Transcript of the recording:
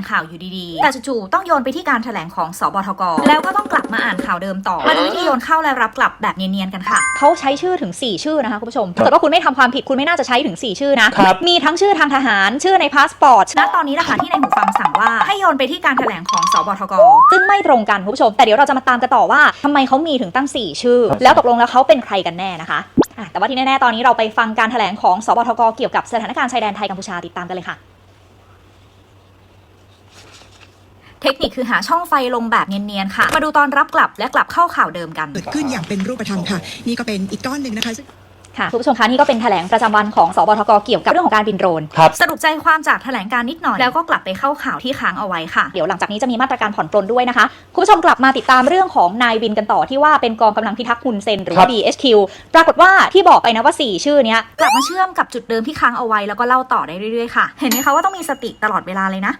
านข่าวอยู่ดีๆ แต่จู่ๆต้องโยนไปที่การแถลงของสบทก แล้วก็ต้องกลับมาอ่านข่าวเดิมต่อ มาดูวิธีโยนเข้าและรับกลับแบบเนียนๆกันค่ะ เขาใช้ชื่อถึง 4 ชื่อนะคะคุณผู้ชมครับถ้าเกิดว่าคุณไม่ทำความผิดคุณไม่น่าจะใช้ถึง 4 ชื่อนะ ครับ มีทั้งชื่อทางทหาร ชื่อในพาสปอร์ตณตอนนี้นะคะที่ในหูฟังสั่งว่าให้โยนไปที่การแถลงของสบทก ซึ่งไม่ตรงกันคุณผู้ชม แต่เดี๋ยวเราจะมาตามกันต่อว่าทำไมเขามีถึงตั้ง 4 ชื่อ แล้วตกลงแล้วเขาเป็นใครกันแน่นะคะอะแต่ว่าที่แน่ๆตอนนี้เราไปฟังการแถลงของสบทกเกี่ยวกับสถานการณ์ชายแดนไทยกัมพูชาติดตามกันเลยค่ะ เทคนิคคือหาช่องไฟลงแบบเนียนๆค่ะ มาดูตอนรับกลับและกลับเข้าข่าวเดิมกัน เกิดขึ้นอย่างเป็นรูปธรรมค่ะ นี่ก็เป็นอีกก้อนหนึ่งนะคะซึ่ง ค่ะคุณผู้ชมคะนี่ก็เป็นแถลงประจำวันของสบทกเกี่ยวกับเรื่องของการบินโดรน ครับสรุปใจความจากแถลงการนิดหน่อย แล้วก็กลับไปเข้าข่าวที่ค้างเอาไว้ค่ะ เดี๋ยวหลังจากนี้จะมีมาตรการผ่อนปลนด้วยนะคะคุณผู้ชมกลับมาติดตามเรื่องของนายวินกันต่อที่ว่าเป็นกองกำลังพิทักษ์ฮุนเซนหรือครัว่า บ BHQ ปรากฏว่าที่บอกไปนะว่า 4 ชื่อเนี้ย กลับมาเชื่อมกับจุดเดิมที่ค้างเอาไว้แล้วก็เล่าต่อได้เรื่อยๆค่ะ เห็นไหมคะว่าต้องมีสติตลอดเวลาเลยนะ